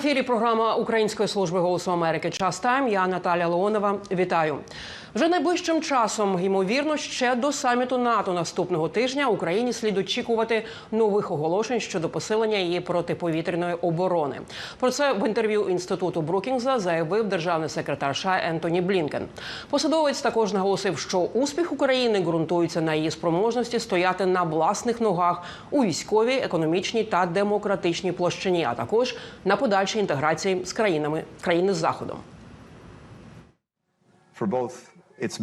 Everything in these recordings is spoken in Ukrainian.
Ефірі програма Української служби голосу Америки Час Тайм. Я Наталя Леонова. Вітаю. Вже найближчим часом, ймовірно, ще до саміту НАТО наступного тижня Україні слід очікувати нових оголошень щодо посилення її протиповітряної оборони. Про це в інтерв'ю інституту Брукінгза заявив державний секретар США Ентоні Блінкен. Посадовець також наголосив, що успіх України ґрунтується на її спроможності стояти на власних ногах у військовій, економічній та демократичній площині, а також на подальшій інтеграції з країнами країни з заходом. for both its.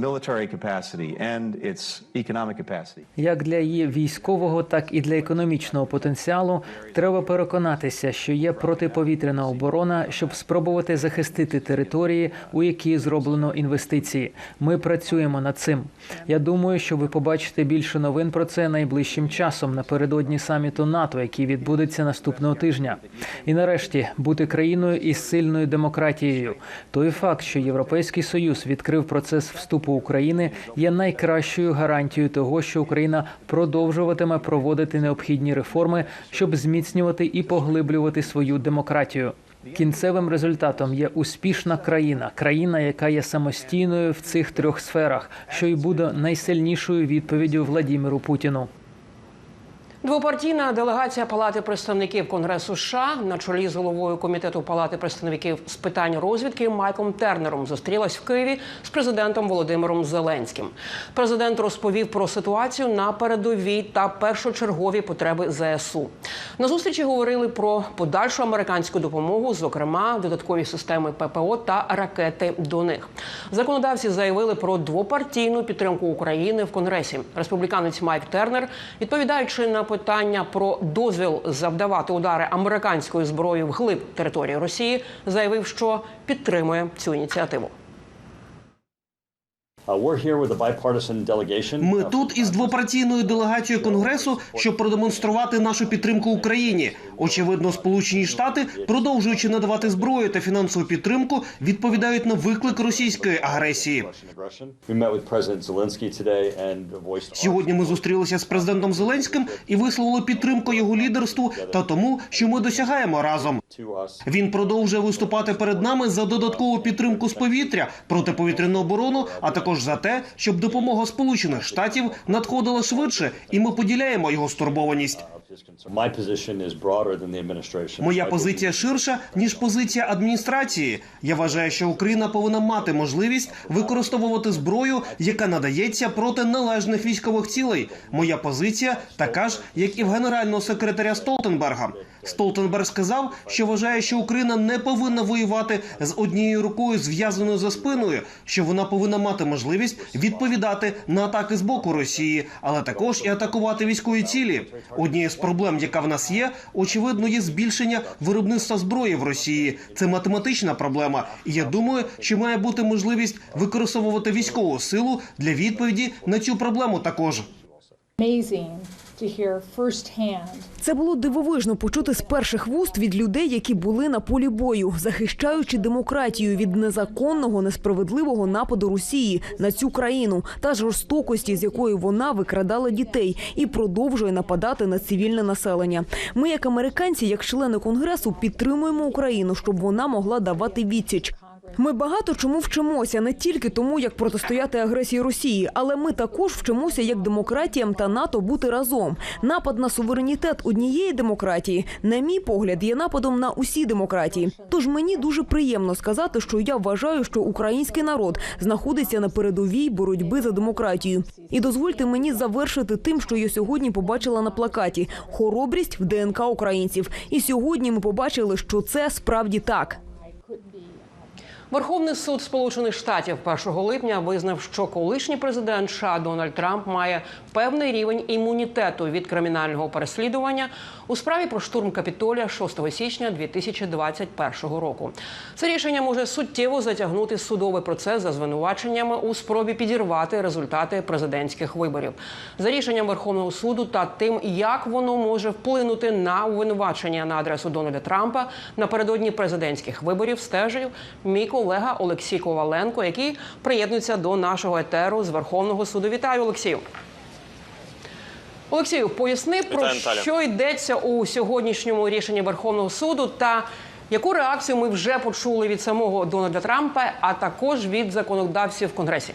Як для її військового, так і для економічного потенціалу треба переконатися, що є протиповітряна оборона, щоб спробувати захистити території, у які зроблено інвестиції. Ми працюємо над цим. Я думаю, що ви побачите більше новин про це найближчим часом напередодні саміту НАТО, який відбудеться наступного тижня. І нарешті бути країною із сильною демократією. Той факт, що Європейський Союз відкрив процес вступу України, є найкращою гарантією того, що Україна продовжуватиме проводити необхідні реформи, щоб зміцнювати і поглиблювати свою демократію. Кінцевим результатом є успішна країна, країна, яка є самостійною в цих трьох сферах, що й буде найсильнішою відповіддю Владіміру Путіну. Двопартійна делегація Палати представників Конгресу США на чолі з головою комітету Палати представників з питань розвідки Майком Тернером зустрілась в Києві з президентом Володимиром Зеленським. Президент розповів про ситуацію на передовій та першочергові потреби ЗСУ. На зустрічі говорили про подальшу американську допомогу, зокрема додаткові системи ППО та ракети до них. Законодавці заявили про двопартійну підтримку України в Конгресі. Республіканець Майк Тернер, відповідаючи на питання про дозвіл завдавати удари американською зброєю вглиб території Росії, заявив, що підтримує цю ініціативу. Ми тут із двопартійною делегацією конгресу, щоб продемонструвати нашу підтримку Україні. Очевидно, Сполучені Штати, продовжуючи надавати зброю та фінансову підтримку, відповідають на виклик російської агресії. Сьогодні ми зустрілися з президентом Зеленським і висловили підтримку його лідерству та тому, що ми досягаємо разом. Він продовжує виступати перед нами за додаткову підтримку з повітря, протиповітряну оборону, а також за те, щоб допомога Сполучених Штатів надходила швидше, і ми поділяємо його стурбованість. Моя позиція ширша ніж позиція адміністрації. Я вважаю, що Україна повинна мати можливість використовувати зброю, яка надається проти належних військових цілей. Моя позиція така ж, як і в генерального секретаря Столтенберга. Столтенберг сказав, що вважає, що Україна не повинна воювати з однією рукою зв'язаною за спиною, що вона повинна мати можливість відповідати на атаки з боку Росії, але також і атакувати військові цілі. Однією з проблем, яка в нас є, очевидно, є збільшення виробництва зброї в Росії. Це математична проблема, і я думаю, що має бути можливість використовувати військову силу для відповіді на цю проблему також. Це було дивовижно почути з перших вуст від людей, які були на полі бою, захищаючи демократію від незаконного, несправедливого нападу Росії на цю країну та жорстокості, з якою вона викрадала дітей і продовжує нападати на цивільне населення. Ми, як американці, як члени конгресу, підтримуємо Україну, щоб вона могла давати відсіч. Ми багато чому вчимося не тільки тому, як протистояти агресії Росії, але ми також вчимося як демократіям та НАТО бути разом. Напад на суверенітет однієї демократії, на мій погляд, є нападом на усі демократії. Тож мені дуже приємно сказати, що я вважаю, що український народ знаходиться на передовій боротьби за демократію. І дозвольте мені завершити тим, що я сьогодні побачила на плакаті: хоробрість в ДНК українців. І сьогодні ми побачили, що це справді так. Верховний суд Сполучених Штатів 1 липня визнав, що колишній президент США Дональд Трамп має певний рівень імунітету від кримінального переслідування у справі про штурм капітолія 6 січня 2021 року. Це рішення може суттєво затягнути судовий процес за звинуваченнями у спробі підірвати результати президентських виборів. За рішенням Верховного суду та тим, як воно може вплинути на обвинувачення на адресу Дональда Трампа напередодні президентських виборів, стежив мій колега Олексій Коваленко, який приєднується до нашого етеру з Верховного суду. Вітаю, Олексію. Олексію, поясни про Наталя. що йдеться у сьогоднішньому рішенні Верховного суду та Яку реакцію ми вже почули від самого Дональда Трампа, а також від законодавців в Конгресі?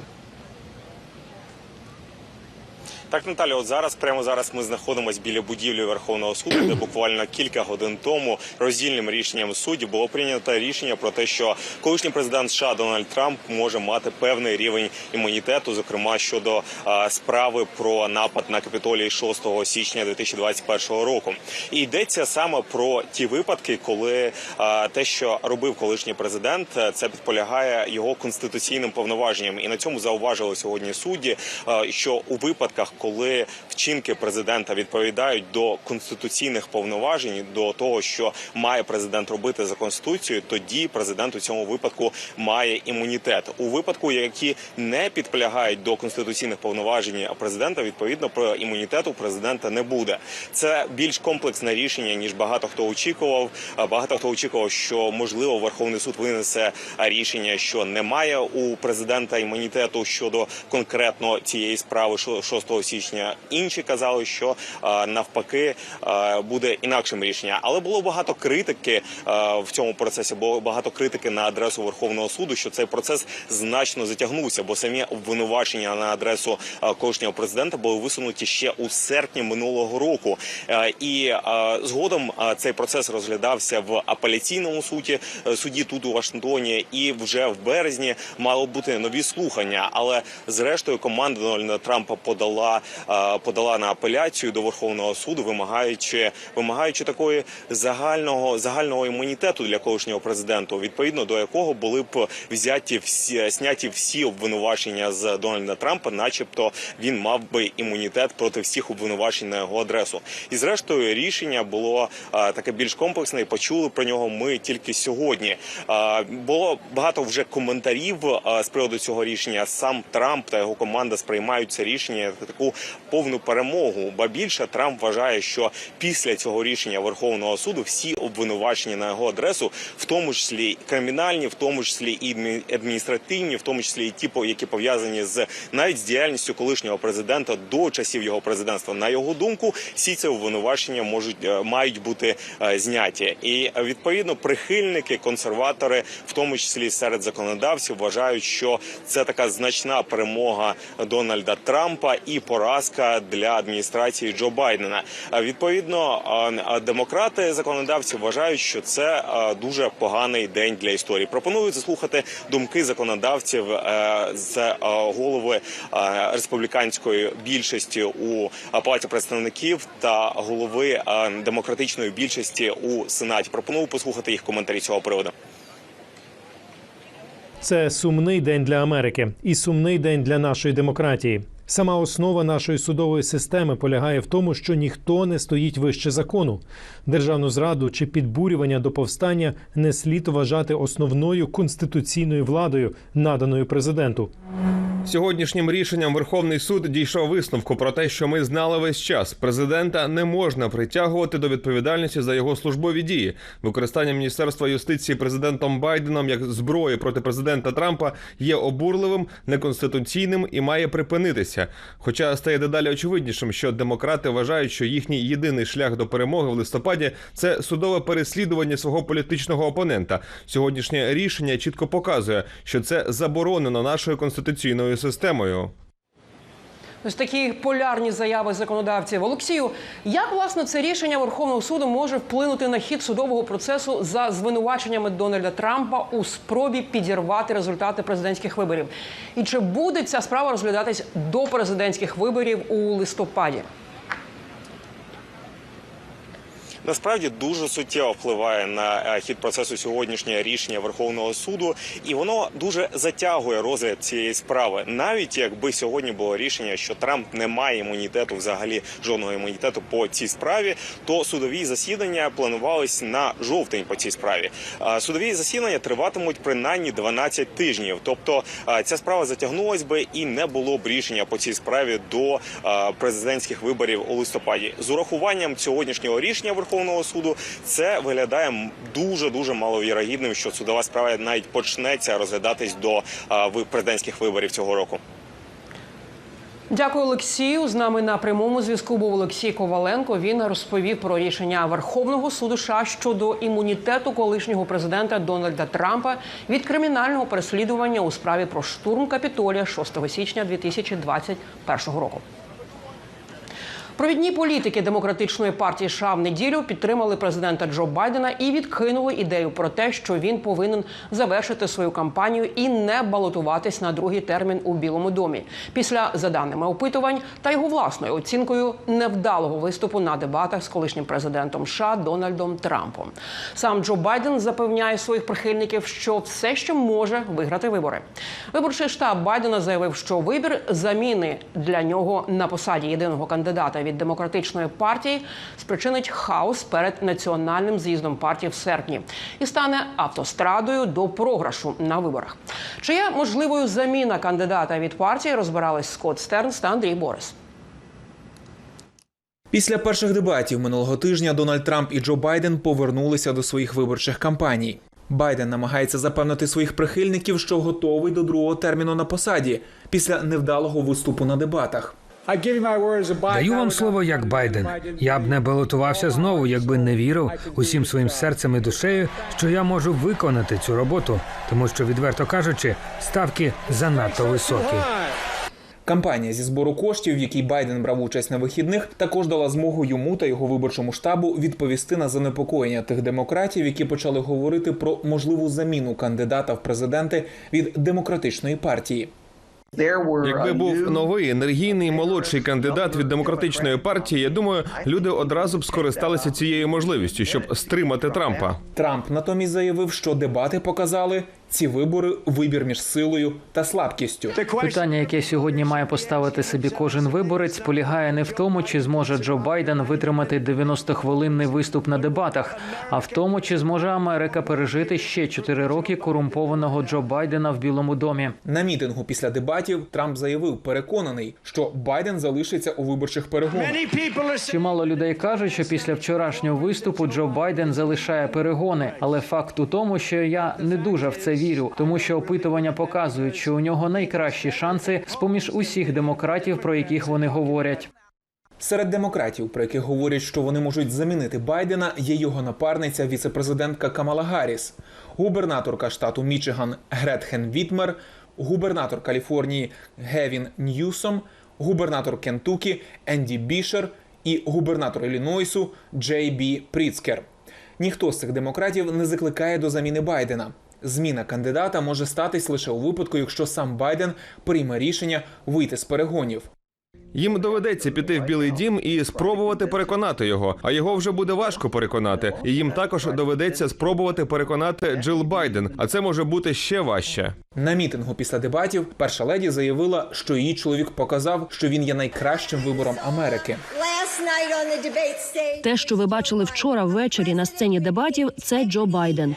Так, Наталя, от зараз, прямо зараз, ми знаходимося біля будівлі Верховного суду, де буквально кілька годин тому роздільним рішенням судді було прийнято рішення про те, що колишній президент США Дональд Трамп може мати певний рівень імунітету, зокрема щодо а, справи про напад на капітолій 6 січня 2021 року. І йдеться саме про ті випадки, коли а, те, що робив колишній президент, це підполягає його конституційним повноваженням. І на цьому зауважили сьогодні судді, а, що у випадках, коли вчинки президента відповідають до конституційних повноважень, до того, що має президент робити за конституцією, тоді президент у цьому випадку має імунітет. У випадку, які не підполягають до конституційних повноважень президента, відповідно про імунітет у президента не буде. Це більш комплексне рішення ніж багато хто очікував. Багато хто очікував, що можливо Верховний суд винесе рішення, що немає у президента імунітету щодо конкретно цієї справи що 6 січня. Інші казали, що навпаки а, буде інакшим рішення, але було багато критики в цьому процесі. Було багато критики на адресу Верховного суду, що цей процес значно затягнувся, бо самі обвинувачення на адресу колишнього президента були висунуті ще у серпні минулого року. Е, І згодом цей процес розглядався в апеляційному суді е, суді тут у Вашингтоні, і вже в березні мало бути нові слухання. Але зрештою команда Дональда Трампа подала а, подала на апеляцію до Верховного суду, вимагаючи вимагаючи такої загального загального імунітету для колишнього президента, відповідно до якого були б взяті всі сняті всі обвинувачення з Дональда Трампа, начебто він мав би імунітет проти всіх обвинувачень на його адресу. І зрештою рішення було а, таке більш комплексне. і Почули про нього ми тільки сьогодні. А, було багато вже коментарів а, з приводу цього рішення. Сам Трамп та його команда сприймають це рішення як таку повну перемогу. Ба більше Трамп вважає, що після цього рішення Верховного суду всі обвинувачення на його адресу, в тому числі кримінальні, в тому числі і адміністративні, в тому числі і ті, які пов'язані з навіть з діяльністю колишнього президента до часів його президентства. На його думку, всі ці обвинувачення можуть е, мають бути е, зняті. І відповідно прихильники, консерватори, в тому числі серед законодавців, вважають, що це така значна перемога Дональда Трампа і поразка для адміністрації Джо Байдена. Відповідно, а, а демократи законодавці вважають, що це дуже поганий день для історії. Пропонують заслухати думки законодавців е, з е, голови е, республіканської більшості у е, палаті представників та голови е, демократичної більшості у сенаті. Пропоную послухати їх коментарі цього приводу. Це сумний день для Америки і сумний день для нашої демократії. Сама основа нашої судової системи полягає в тому, що ніхто не стоїть вище закону. Державну зраду чи підбурювання до повстання не слід вважати основною конституційною владою, наданою президенту. Сьогоднішнім рішенням Верховний суд дійшов висновку про те, що ми знали весь час. Президента не можна притягувати до відповідальності за його службові дії. Використання міністерства юстиції президентом Байденом як зброї проти президента Трампа є обурливим, неконституційним і має припинитися. Хоча стає дедалі очевиднішим, що демократи вважають, що їхній єдиний шлях до перемоги в листопаді це судове переслідування свого політичного опонента. Сьогоднішнє рішення чітко показує, що це заборонено нашою конституційною системою. Ось такі полярні заяви законодавців. Олексію, як власне це рішення Верховного суду може вплинути на хід судового процесу за звинуваченнями Дональда Трампа у спробі підірвати результати президентських виборів? І чи буде ця справа розглядатись до президентських виборів у листопаді? Насправді дуже суттєво впливає на е, хід процесу сьогоднішнє рішення Верховного суду, і воно дуже затягує розгляд цієї справи. Навіть якби сьогодні було рішення, що Трамп не має імунітету, взагалі жодного імунітету по цій справі, то судові засідання планувались на жовтень по цій справі. Судові засідання триватимуть принаймні 12 тижнів. Тобто ця справа затягнулась би і не було б рішення по цій справі до президентських виборів у листопаді. З урахуванням сьогоднішнього рішення Верховного суду це виглядає дуже дуже маловірогідним, що судова справа навіть почнеться розглядатись до президентських виборів цього року. Дякую, Олексію. З нами на прямому зв'язку був Олексій Коваленко. Він розповів про рішення Верховного суду США щодо імунітету колишнього президента Дональда Трампа від кримінального переслідування у справі про штурм Капітолія 6 січня 2021 року. Провідні політики демократичної партії США в неділю підтримали президента Джо Байдена і відкинули ідею про те, що він повинен завершити свою кампанію і не балотуватись на другий термін у Білому домі після за даними опитувань та його власною оцінкою невдалого виступу на дебатах з колишнім президентом США Дональдом Трампом. Сам Джо Байден запевняє своїх прихильників, що все ще може виграти вибори. Виборчий штаб Байдена заявив, що вибір заміни для нього на посаді єдиного кандидата від демократичної партії спричинить хаос перед національним з'їздом партії в серпні і стане автострадою до програшу на виборах. Чи є можливою заміна кандидата від партії? Розбирались Скотт Стернс та Андрій Борис. Після перших дебатів минулого тижня Дональд Трамп і Джо Байден повернулися до своїх виборчих кампаній. Байден намагається запевнити своїх прихильників, що готовий до другого терміну на посаді після невдалого виступу на дебатах. Даю вам слово як Байден. Я б не балотувався знову, якби не вірив усім своїм серцем і душею, що я можу виконати цю роботу, тому що, відверто кажучи, ставки занадто високі. Кампанія зі збору коштів, в якій Байден брав участь на вихідних, також дала змогу йому та його виборчому штабу відповісти на занепокоєння тих демократів, які почали говорити про можливу заміну кандидата в президенти від демократичної партії. Якби був новий енергійний молодший кандидат від демократичної партії, я думаю, люди одразу б скористалися цією можливістю, щоб стримати Трампа. Трамп натомість заявив, що дебати показали ці вибори вибір між силою та слабкістю. Питання, яке сьогодні має поставити собі кожен виборець, полягає не в тому, чи зможе Джо Байден витримати 90-хвилинний виступ на дебатах, а в тому, чи зможе Америка пережити ще 4 роки корумпованого Джо Байдена в Білому домі. На мітингу після дебатів Трамп заявив, переконаний, що Байден залишиться у виборчих перегонах. Чимало людей кажуть, що після вчорашнього виступу Джо Байден залишає перегони, але факт у тому, що я не дуже в це вірю, тому що опитування показують, що у нього найкращі шанси з поміж усіх демократів, про яких вони говорять. Серед демократів, про яких говорять, що вони можуть замінити Байдена, є його напарниця, віцепрезидентка Камала Гарріс, губернаторка штату Мічиган Гретхен Вітмер, губернатор Каліфорнії Гевін Ньюсом, губернатор Кентукі Енді Бішер і губернатор Іллінойсу Джей Бі Пріцкер. Ніхто з цих демократів не закликає до заміни Байдена. Зміна кандидата може статись лише у випадку, якщо сам Байден прийме рішення вийти з перегонів. Їм доведеться піти в Білий Дім і спробувати переконати його. А його вже буде важко переконати. І їм також доведеться спробувати переконати Джил Байден. А це може бути ще важче. На мітингу після дебатів перша леді заявила, що її чоловік показав, що він є найкращим вибором Америки. Те, що ви бачили вчора ввечері на сцені дебатів, це Джо Байден.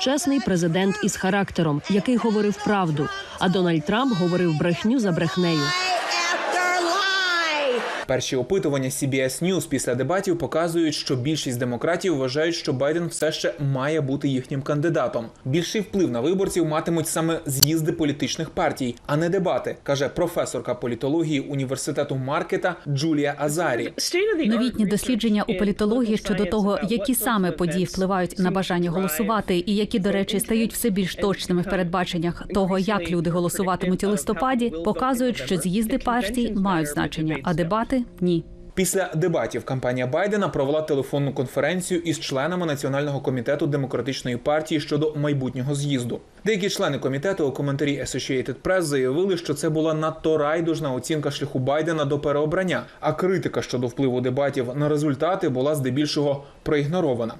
Чесний президент із характером, який говорив правду. А Дональд Трамп говорив брехню за брехнею. Перші опитування CBS News після дебатів показують, що більшість демократів вважають, що Байден все ще має бути їхнім кандидатом. Більший вплив на виборців матимуть саме з'їзди політичних партій, а не дебати, каже професорка політології університету Маркета Джулія Азарі. Новітні дослідження у політології щодо того, які саме події впливають на бажання голосувати, і які, до речі, стають все більш точними в передбаченнях того, як люди голосуватимуть у листопаді, показують, що з'їзди партій мають значення, а дебати ні. Після дебатів кампанія Байдена провела телефонну конференцію із членами Національного комітету демократичної партії щодо майбутнього з'їзду. Деякі члени комітету у коментарі Associated Press заявили, що це була надто райдужна оцінка шляху Байдена до переобрання, а критика щодо впливу дебатів на результати була здебільшого проігнорована.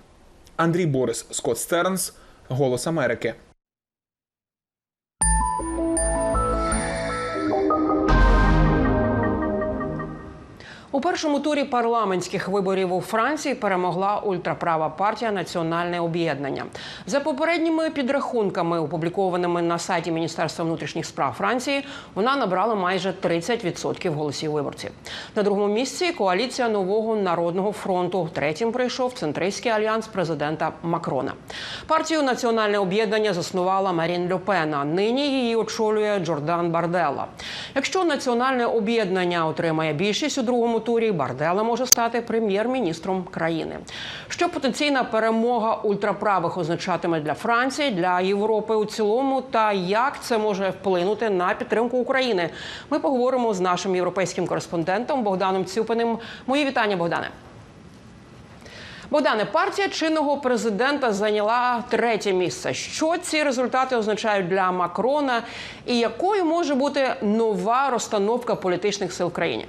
Андрій Борис, Скотт Стернс, Голос Америки. У першому турі парламентських виборів у Франції перемогла ультраправа партія Національне об'єднання. За попередніми підрахунками, опублікованими на сайті Міністерства внутрішніх справ Франції, вона набрала майже 30% голосів виборців. На другому місці коаліція нового народного фронту. Третім прийшов центристський альянс президента Макрона. Партію Національне об'єднання заснувала Марін Льопен, а Нині її очолює Джордан Барделла. Якщо національне об'єднання отримає більшість у другому турі, Барделла може стати прем'єр-міністром країни. Що потенційна перемога ультраправих означатиме для Франції, для Європи у цілому, та як це може вплинути на підтримку України? Ми поговоримо з нашим європейським кореспондентом Богданом Цюпиним. Мої вітання, Богдане. Богдане, партія чинного президента зайняла третє місце. Що ці результати означають для Макрона, і якою може бути нова розстановка політичних сил в країні?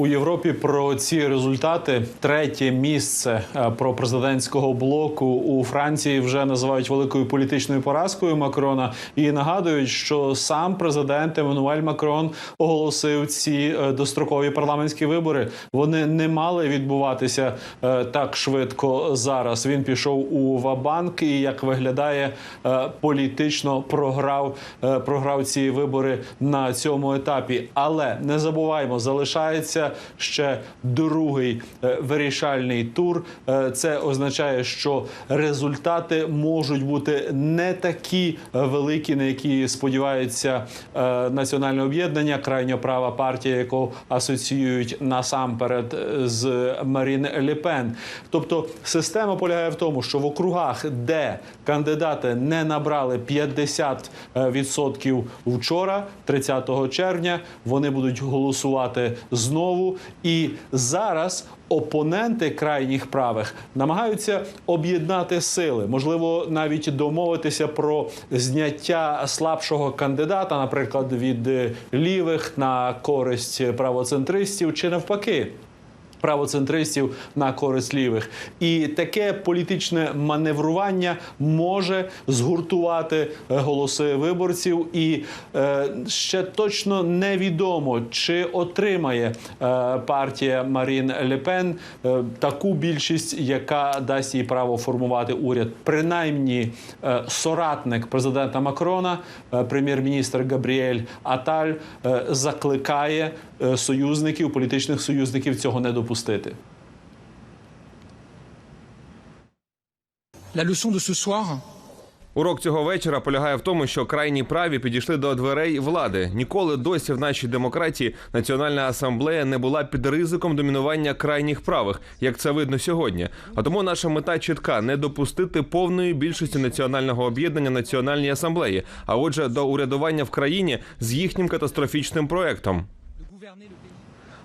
У Європі про ці результати третє місце е, про президентського блоку у Франції вже називають великою політичною поразкою Макрона і нагадують, що сам президент Еммануель Макрон оголосив ці е, дострокові парламентські вибори. Вони не мали відбуватися е, так швидко зараз. Він пішов у Вабанк і як виглядає політично програв, програв ці вибори на цьому етапі. Але не забуваємо, залишається ще другий е, вирішальний тур. Е, Це означає, що результати можуть бути не такі е, великі, на які сподівається е, національне об'єднання, крайньо права партія, яку асоціюють насамперед з Марін Лепен. Тобто система полягає в тому, що в округах, де кандидати не набрали 50% вчора, 30 червня, вони будуть голосувати знову. І зараз опоненти крайніх правих намагаються об'єднати сили, можливо, навіть домовитися про зняття слабшого кандидата, наприклад, від е, лівих на користь правоцентристів, чи навпаки. Правоцентристів на користь лівих, і таке політичне маневрування може згуртувати е, голоси виборців, і е, ще точно невідомо, чи отримає е, партія Марін Лепен е, таку більшість, яка дасть їй право формувати уряд. Принаймні, е, соратник президента Макрона, е, прем'єр-міністр Габріель Аталь, е, закликає союзників, політичних союзників цього не допустити. La leçon de ce soir, Урок цього вечора полягає в тому, що крайні праві підійшли до дверей влади. Ніколи досі в нашій демократії Національна асамблея не була під ризиком домінування крайніх правих, як це видно сьогодні. А тому наша мета чітка не допустити повної більшості національного об'єднання Національній асамблеї, а отже, до урядування в країні з їхнім катастрофічним проектом.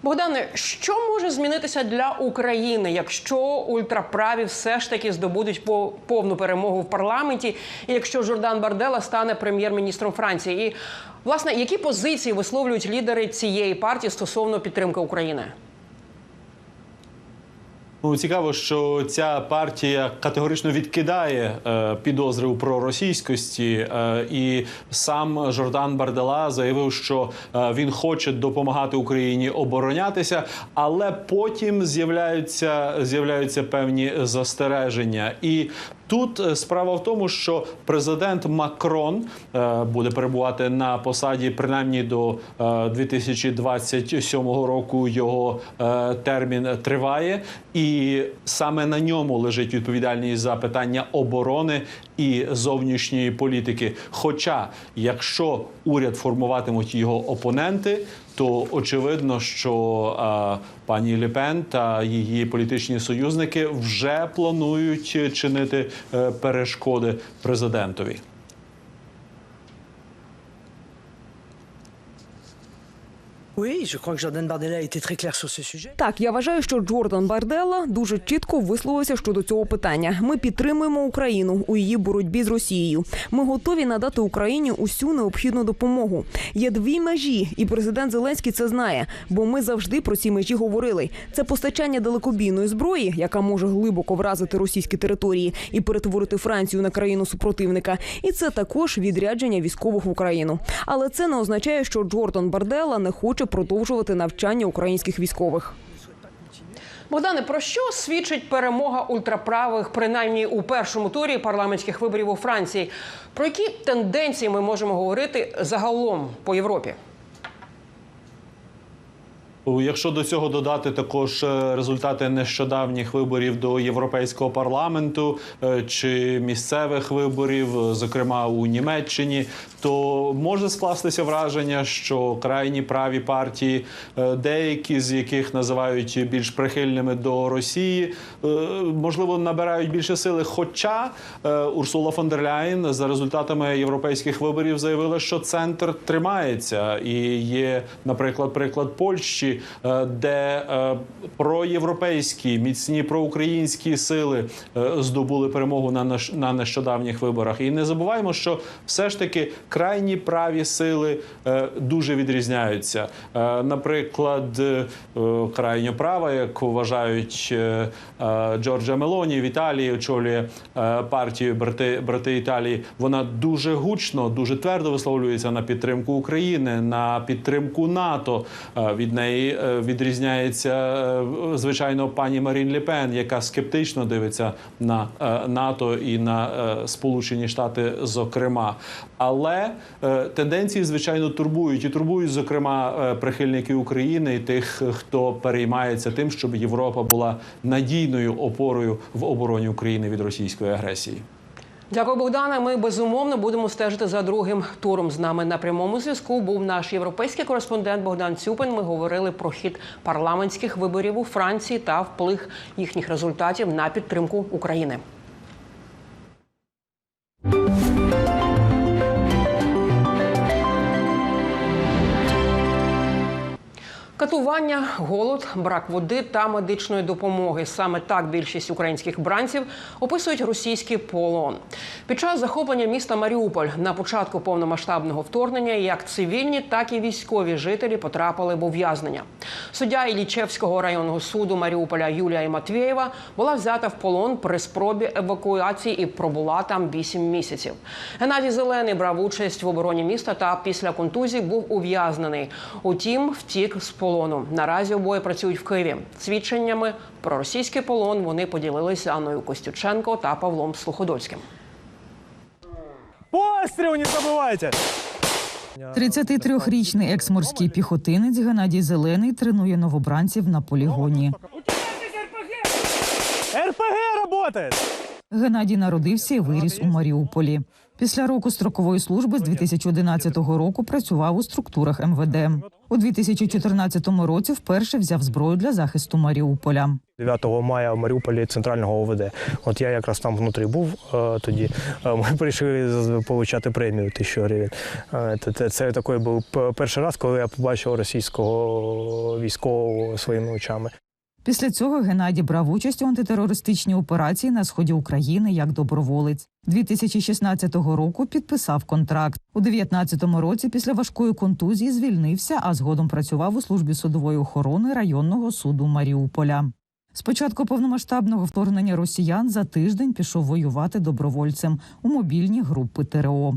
Богдане, що може змінитися для України, якщо ультраправі все ж таки здобудуть по- повну перемогу в парламенті, і якщо Жордан Бардела стане прем'єр-міністром Франції? І власне, які позиції висловлюють лідери цієї партії стосовно підтримки України? Ну, цікаво, що ця партія категорично відкидає е, підозри у проросійськості, е, і сам Жордан Бардела заявив, що е, він хоче допомагати Україні оборонятися, але потім з'являються з'являються певні застереження. І тут е, справа в тому, що президент Макрон е, буде перебувати на посаді принаймні до е, 2027 року. Його е, термін триває, і саме на ньому лежить відповідальність за питання оборони і зовнішньої політики. Хоча, якщо уряд формуватимуть його опоненти, то очевидно, що е, пані Лепен та її політичні союзники вже планують чинити е, перешкоди президентові. Так, я вважаю, що Джордан Барделла дуже чітко висловився щодо цього питання. Ми підтримуємо Україну у її боротьбі з Росією. Ми готові надати Україні усю необхідну допомогу. Є дві межі, і президент Зеленський це знає, бо ми завжди про ці межі говорили. Це постачання далекобійної зброї, яка може глибоко вразити російські території і перетворити Францію на країну супротивника. І це також відрядження військових в Україну. Але це не означає, що Джордан Барделла не хоче хоче продовжувати навчання українських військових. Богдане, про що свідчить перемога ультраправих, принаймні у першому турі парламентських виборів у Франції? Про які тенденції ми можемо говорити загалом по Європі? Якщо до цього додати також е, результати нещодавніх виборів до Європейського парламенту е, чи місцевих виборів, е, зокрема у Німеччині, то може скластися враження, що крайні праві партії, е, деякі з яких називають більш прихильними до Росії, е, можливо, набирають більше сили. Хоча е, Урсула фон дер Ляєн за результатами європейських виборів заявила, що центр тримається, і є, наприклад, приклад Польщі, де проєвропейські міцні проукраїнські сили здобули перемогу на на нещодавніх виборах. І не забуваємо, що все ж таки крайні праві сили е, дуже відрізняються. Е, Наприклад, е, крайньо права, як вважають Джорджа Мелоні в Італії, очолює партію брати, брати Італії. Вона дуже гучно, дуже твердо висловлюється на підтримку України, на підтримку НАТО. Від неї відрізняється звичайно пані Марін Лепен, яка скептично дивиться на НАТО і на Сполучені Штати, зокрема. Але е, тенденції, звичайно, турбують і турбують, зокрема, е, прихильники України і тих, хто переймається тим, щоб Європа була надійною опорою в обороні України від російської агресії. Дякую, Богдане. Ми безумовно будемо стежити за другим туром. З нами на прямому зв'язку був наш європейський кореспондент Богдан Цюпин. Ми говорили про хід парламентських виборів у Франції та вплив їхніх результатів на підтримку України. Катування, голод, брак води та медичної допомоги. Саме так більшість українських бранців описують російський полон. Під час захоплення міста Маріуполь на початку повномасштабного вторгнення як цивільні, так і військові жителі потрапили в ув'язнення. Суддя Іллічевського районного суду Маріуполя Юлія Матвєєва була взята в полон при спробі евакуації і пробула там 8 місяців. Геннадій Зелений брав участь в обороні міста та після контузії був ув'язнений. Утім, втік з полону. Наразі обоє працюють в Києві. Свідченнями про російський полон вони поділилися Анною Костюченко та Павлом Слуходольським. Постріл не забувайте! 33-річний екс-морський піхотинець Геннадій Зелений тренує новобранців на полігоні. РПГ работает! Геннадій народився і виріс у Маріуполі. Після року строкової служби з 2011 року працював у структурах МВД. У 2014 році вперше взяв зброю для захисту Маріуполя. 9 мая в Маріуполі центрального ОВД. От я якраз там внутрі був е, тоді. Е, Ми прийшли получати премію тисячу гривень. Е, це, це такий був перший раз, коли я побачив російського військового своїми очами. Після цього Геннадій брав участь у антитерористичній операції на сході України як доброволець. 2016 року підписав контракт. У 2019 році після важкої контузії звільнився, а згодом працював у службі судової охорони районного суду Маріуполя. З початку повномасштабного вторгнення росіян за тиждень пішов воювати добровольцем у мобільні групи ТРО.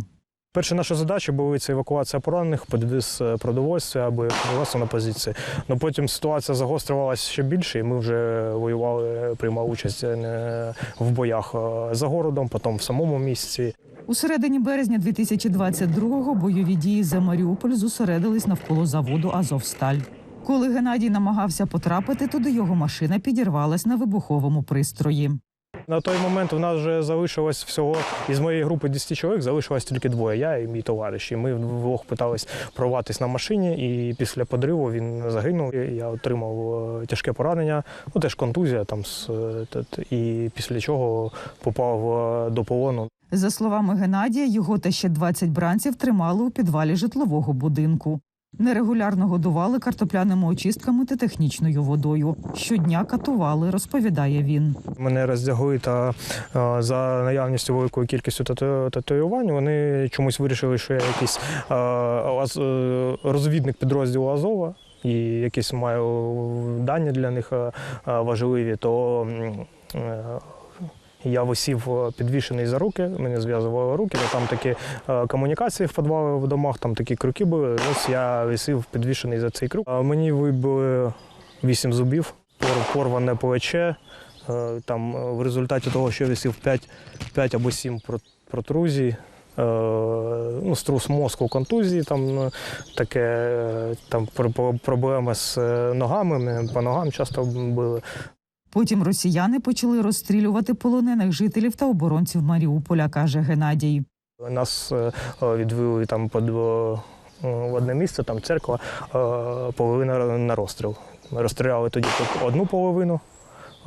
Перша наша задача була евакуація поранених, підвіз е, продовольствя або на позиції. Ну потім ситуація загострювалася ще більше, і ми вже воювали, приймали участь е, в боях е, за городом, потім в самому місці. У середині березня 2022-го бойові дії за Маріуполь зосередились навколо заводу Азовсталь. Коли Геннадій намагався потрапити туди, його машина підірвалась на вибуховому пристрої. На той момент у нас вже залишилось всього із моєї групи 10 чоловік, залишилось тільки двоє. Я і мій товариш. І ми вдвох питались прорватися на машині. І після подриву він загинув. Я отримав е, тяжке поранення, ну теж контузія там е, і після чого попав е, до полону. За словами Геннадія, його та ще 20 бранців тримали у підвалі житлового будинку. Нерегулярно годували картопляними очистками та технічною водою. Щодня катували, розповідає він. Мене роздягли та за наявністю великої кількістю тату- татуювань. Вони чомусь вирішили, що я якийсь е, розвідник підрозділу Азова. І якісь маю дані для них важливі, то е, Я висів е, підвішений за руки, мені зв'язували руки, там такі е, комунікації в підвалі в домах, там такі крюки були. Ось я висів підвішений за цей крюк. Мені вибили вісім зубів, пор- порване плече. Е, Там е, в результаті того, що висів 5, 5 або 7 протрузій. Е, Ну, струс мозку, контузії, там е, таке, е, там про- про- проблеми з е, ногами, мене по ногам часто били. Потім росіяни почали розстрілювати полонених жителів та оборонців Маріуполя, каже Геннадій. Нас е, е, відвели там під, е, в одне місце, там церква, половина на розстріл. Ми розстріляли тоді одну половину,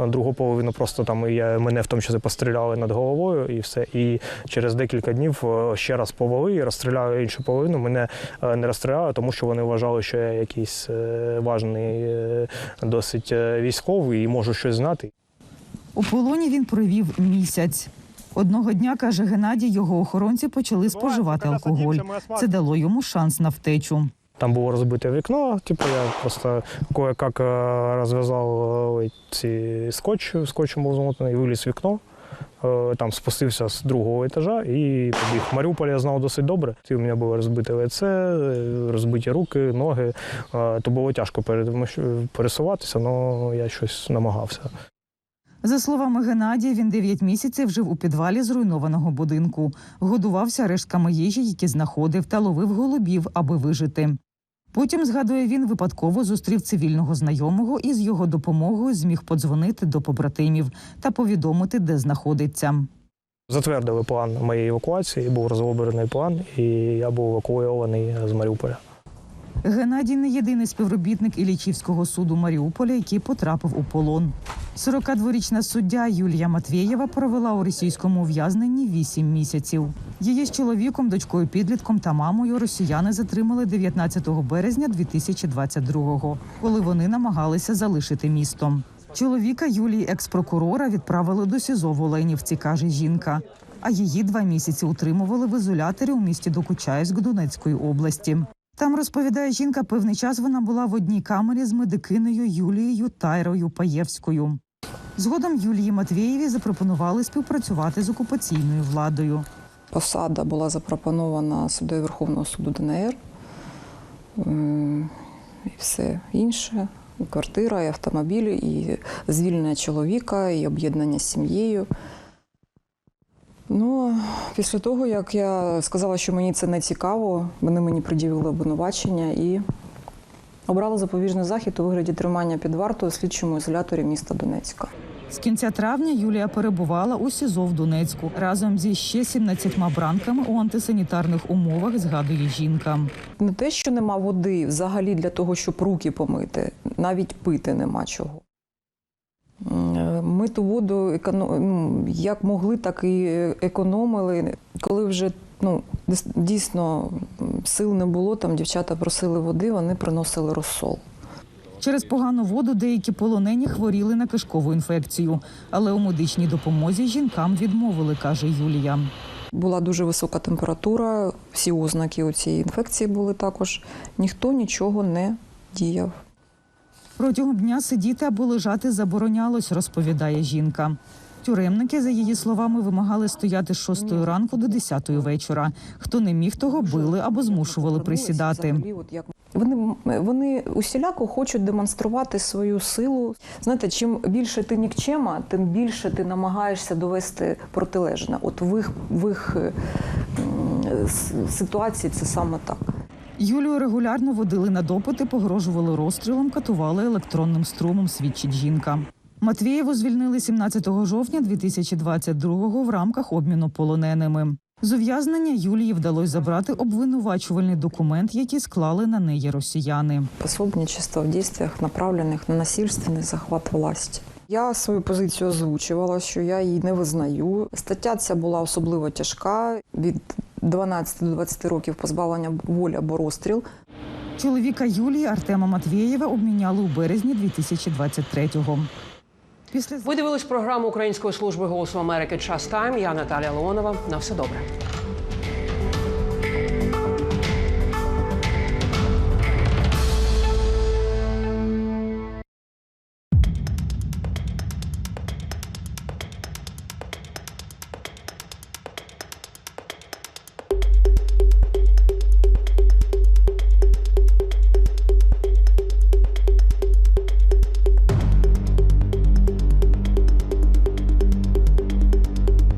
другу половину просто там я, мене в тому числі постріляли над головою і все. І через декілька днів е, ще раз повели і розстріляли іншу половину. Мене е, не розстріляли, тому що вони вважали, що я якийсь е, важний, досить військовий і можу щось знати. У полоні він провів місяць. Одного дня, каже Геннадій, його охоронці почали споживати алкоголь. Це дало йому шанс на втечу. Там було розбите вікно, типу я просто кое-как е, розв'язав е, ці скотч, скотчем був замотаний, виліз вікно. Е, Там спустився з другого етажа і побіг. Маріуполь я знав досить добре. І у мене було розбите лице, розбиті руки, ноги. То було тяжко пересуватися, але я щось намагався. За словами Геннадія, він 9 місяців жив у підвалі зруйнованого будинку, годувався рештками їжі, які знаходив, та ловив голубів, аби вижити. Потім, згадує він, випадково зустрів цивільного знайомого і з його допомогою зміг подзвонити до побратимів та повідомити, де знаходиться. Затвердили план моєї евакуації, був розроблений план, і я був евакуйований з Маріуполя. Геннадій не єдиний співробітник Іллічівського суду Маріуполя, який потрапив у полон. 42-річна суддя Юлія Матвєєва провела у російському ув'язненні 8 місяців. Її з чоловіком, дочкою підлітком та мамою росіяни затримали 19 березня 2022-го, коли вони намагалися залишити місто. Чоловіка Юлії, екс-прокурора, відправили до СІЗО в Оленівці, каже жінка. А її два місяці утримували в ізоляторі у місті Докучаївськ Донецької області. Там розповідає жінка, певний час вона була в одній камері з медикинею Юлією Тайрою Паєвською. Згодом Юлії Матвєєві запропонували співпрацювати з окупаційною владою. Посада була запропонована суддею Верховного суду ДНР і все інше. Квартира, і автомобіль, і звільнення чоловіка, і об'єднання з сім'єю. Ну, після того, як я сказала, що мені це не цікаво, вони мені пред'явили обвинувачення і обрали запобіжний захід у вигляді тримання під вартою у слідчому ізоляторі міста Донецька. З кінця травня Юлія перебувала у СІЗО в Донецьку разом зі ще 17 бранками у антисанітарних умовах, згадує жінка. Не те, що нема води взагалі для того, щоб руки помити, навіть пити нема чого. М, Ми ту воду ну, як могли, так і економили. Коли вже ну, дійсно сил не було, там дівчата просили води, вони приносили розсол. Через погану воду деякі полонені хворіли на кишкову інфекцію, але у медичній допомозі жінкам відмовили, каже Юлія. Була дуже висока температура, всі ознаки у цієї інфекції були також. Ніхто нічого не діяв. Протягом дня сидіти або лежати заборонялось, розповідає жінка. Тюремники, за її словами, вимагали стояти з 6 ранку до 10 вечора. Хто не міг, того били або змушували присідати. Вони, вони усіляко хочуть демонструвати свою силу. Знаєте, чим більше ти нікчема, тим більше ти намагаєшся довести протилежне. От в їх, в їх е, с- ситуації це саме так. Юлію регулярно водили на допити, погрожували розстрілом, катували електронним струмом, свідчить жінка. Матвієву звільнили 17 жовтня 2022-го в рамках обміну полоненими. З ув'язнення Юлії вдалося забрати обвинувачувальний документ, який склали на неї росіяни. Пособничество в дійствах, направлених на насильственний захват власті. Я свою позицію озвучувала, що я її не визнаю. Стаття ця була особливо тяжка від 12 до 20 років позбавлення волі або розстріл. Чоловіка Юлії Артема Матвєєва обміняли у березні 2023-го. Після Ви дивились програму Української служби голосу Америки Час Тайм. Я Наталія Леонова. На все добре.